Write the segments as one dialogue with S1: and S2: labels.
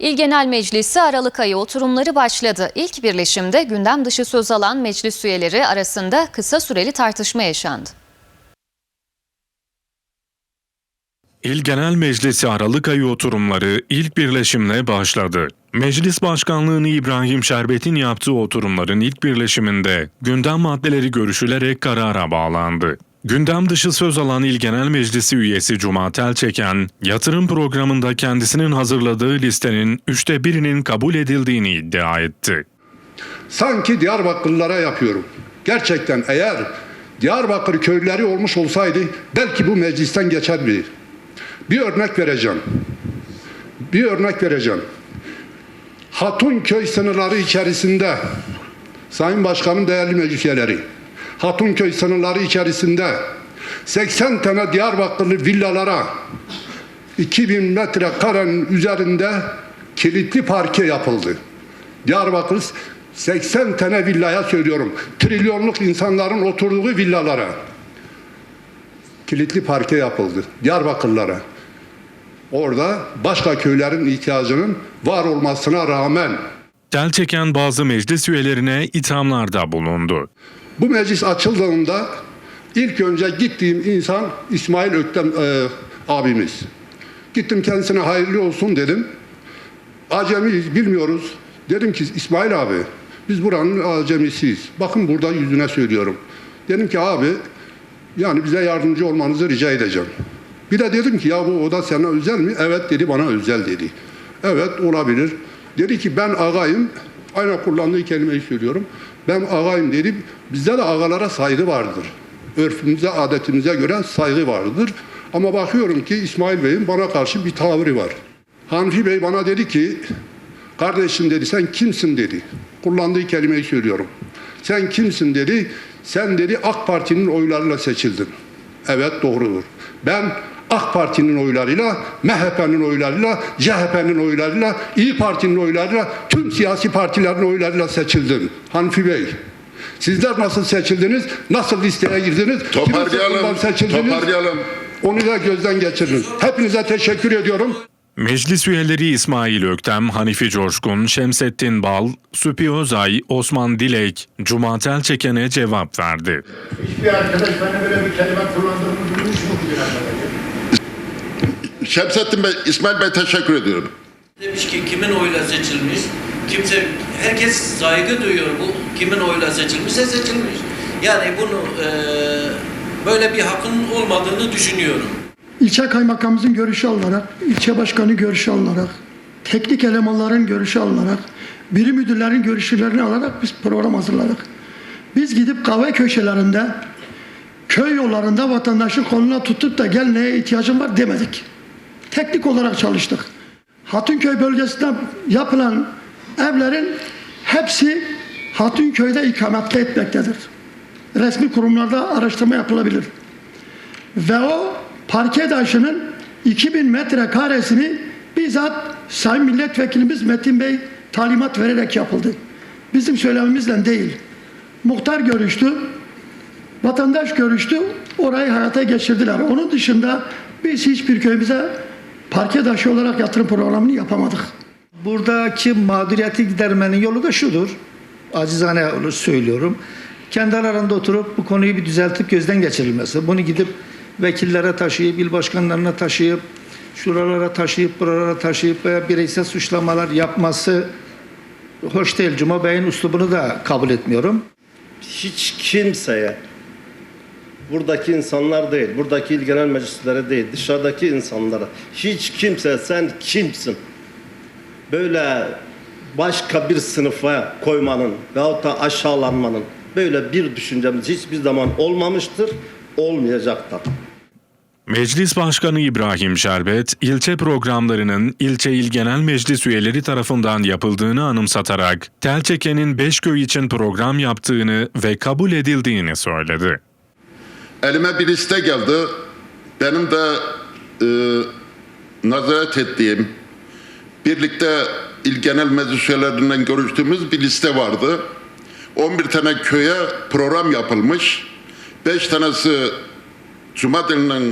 S1: İl Genel Meclisi Aralık ayı oturumları başladı. İlk birleşimde gündem dışı söz alan meclis üyeleri arasında kısa süreli tartışma yaşandı.
S2: İl Genel Meclisi Aralık ayı oturumları ilk birleşimle başladı. Meclis Başkanlığı'nı İbrahim Şerbet'in yaptığı oturumların ilk birleşiminde gündem maddeleri görüşülerek karara bağlandı. Gündem dışı söz alan İl Genel Meclisi üyesi Cuma Telçeken, yatırım programında kendisinin hazırladığı listenin üçte birinin kabul edildiğini iddia etti.
S3: sanki Diyarbakırlılara yapıyorum. Gerçekten eğer Diyarbakır köylüleri olmuş olsaydı belki bu meclisten geçer bir. Bir örnek vereceğim. Bir örnek vereceğim. Hatunköy sınırları içerisinde Sayın Başkanım değerli meclis üyeleri Hatunköy sınırları içerisinde 80 tane Diyarbakırlı villalara 2000 metrekarenin üzerinde kilitli parke yapıldı. Diyarbakır 80 tane villaya söylüyorum. Trilyonluk insanların oturduğu villalara kilitli parke yapıldı. Diyarbakırlara. Orada başka köylerin ihtiyacının var olmasına rağmen
S2: Telçeken bazı meclis üyelerine ithamlarda bulundu.
S3: Bu meclis açıldığında ilk önce gittiğim insan İsmail Öktem e, abimiz. Gittim kendisine hayırlı olsun dedim. Acemiyiz bilmiyoruz. Dedim ki İsmail abi biz buranın acemisiyiz. Bakın burada yüzüne söylüyorum. Dedim ki abi yani bize yardımcı olmanızı rica edeceğim. Bir de dedim ki ya bu oda sana özel mi? Evet dedi bana özel dedi. Evet olabilir. Dedi ki ben ağayım. Aynen kullandığı kelimeyi söylüyorum. Ben ağayım dedi. Bizde de ağalara saygı vardır. Örfümüze, adetimize göre saygı vardır. Ama bakıyorum ki İsmail Bey'in bana karşı bir tavrı var. Hanfi Bey bana dedi ki kardeşim dedi sen kimsin dedi. Kullandığı kelimeyi söylüyorum. Sen kimsin dedi. Sen dedi AK Parti'nin oylarıyla seçildin. Evet doğrudur. Ben AK Parti'nin oylarıyla, MHP'nin oylarıyla, CHP'nin oylarıyla, İyi Parti'nin oylarıyla, tüm siyasi partilerin oylarıyla seçildim. Hanfi Bey, sizler nasıl seçildiniz, nasıl listeye girdiniz,
S4: Toparlayalım,
S3: seçildiniz,
S4: toparlayalım.
S3: onu da gözden geçirin. Hepinize teşekkür ediyorum.
S2: Meclis üyeleri İsmail Öktem, Hanifi Coşkun, Şemsettin Bal, Süpi Özay, Osman Dilek, Cuma Telçeken'e cevap verdi.
S5: Hiçbir arkadaş bana böyle bir kelime kullandığını duymuş mu?
S4: Şemsettin Bey, İsmail Bey teşekkür ediyorum.
S6: Demiş ki kimin oyla seçilmiş? Kimse, herkes saygı duyuyor bu. Kimin oyla seçilmişse seçilmiş. Yani bunu eee, böyle bir hakkın olmadığını düşünüyorum.
S7: İlçe kaymakamımızın görüşü alınarak, ilçe başkanı görüşü alınarak, teknik elemanların görüşü alınarak, birim müdürlerin görüşlerini alarak biz program hazırladık. Biz gidip kahve köşelerinde, köy yollarında vatandaşın koluna tutup da gel neye ihtiyacın var demedik. Teknik olarak çalıştık. Hatunköy bölgesinde yapılan evlerin hepsi Hatunköy'de ikametli etmektedir. Resmi kurumlarda araştırma yapılabilir ve o parke taşının 2000 metrekaresini bizzat Sayın Milletvekilimiz Metin Bey talimat vererek yapıldı. Bizim söylememizle değil. Muhtar görüştü, vatandaş görüştü, orayı hayata geçirdiler. Onun dışında biz hiçbir köyümüze parke taşı olarak yatırım programını yapamadık.
S8: Buradaki mağduriyeti gidermenin yolu da şudur. Acizane söylüyorum. Kendi aralarında oturup bu konuyu bir düzeltip gözden geçirilmesi. Bunu gidip vekillere taşıyıp, il başkanlarına taşıyıp, şuralara taşıyıp, buralara taşıyıp veya bireysel suçlamalar yapması hoş değil. Cuma Bey'in üslubunu da kabul etmiyorum.
S9: hiç kimseye buradaki insanlar değil, buradaki il genel meclislere değil, dışarıdaki insanlara hiç kimse sen kimsin? Böyle başka bir sınıfa koymanın veyahut da aşağılanmanın böyle bir düşüncemiz hiçbir zaman olmamıştır, olmayacak da.
S2: Meclis Başkanı İbrahim Şerbet, ilçe programlarının ilçe il genel meclis üyeleri tarafından yapıldığını anımsatarak, Telçeken'in beş köy için program yaptığını ve kabul edildiğini söyledi.
S4: Elime bir liste geldi. Benim de e, nazaret ettiğim, birlikte il genel meclis üyelerinden görüştüğümüz bir liste vardı. 11 tane köye program yapılmış. 5 tanesi Cuma denilen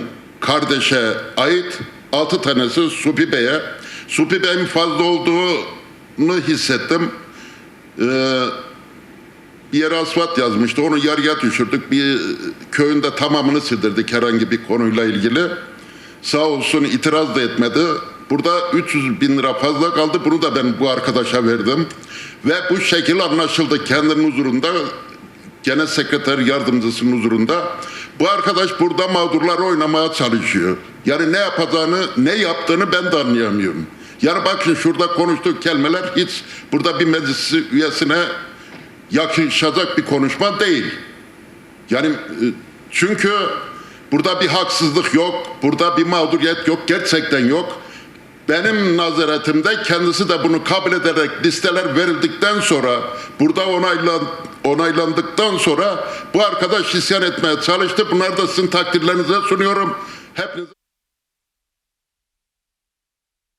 S4: kardeşe ait, 6 tanesi Supi Bey'e, Supi Bey'in fazla olduğunu hissettim. Ee, bir yere asfalt yazmıştı. Onu yarıya düşürdük. Bir köyünde tamamını sildirdik herhangi bir konuyla ilgili. Sağ olsun itiraz da etmedi. Burada 300 bin lira fazla kaldı. Bunu da ben bu arkadaşa verdim. Ve bu şekil anlaşıldı kendinin huzurunda. Genel sekreter yardımcısının huzurunda. Bu arkadaş burada mağdurları oynamaya çalışıyor. Yani ne yapacağını, ne yaptığını ben de anlayamıyorum. Yani bakın şurada konuştuğu kelimeler hiç burada bir meclis üyesine yakışacak bir konuşma değil. Yani e, çünkü burada bir haksızlık yok, burada bir mağduriyet yok, gerçekten yok. Benim nazaretimde kendisi de bunu kabul ederek listeler verildikten sonra, burada onaylan, onaylandıktan sonra bu arkadaş isyan etmeye çalıştı. Bunları da sizin takdirlerinize sunuyorum. Hepinize...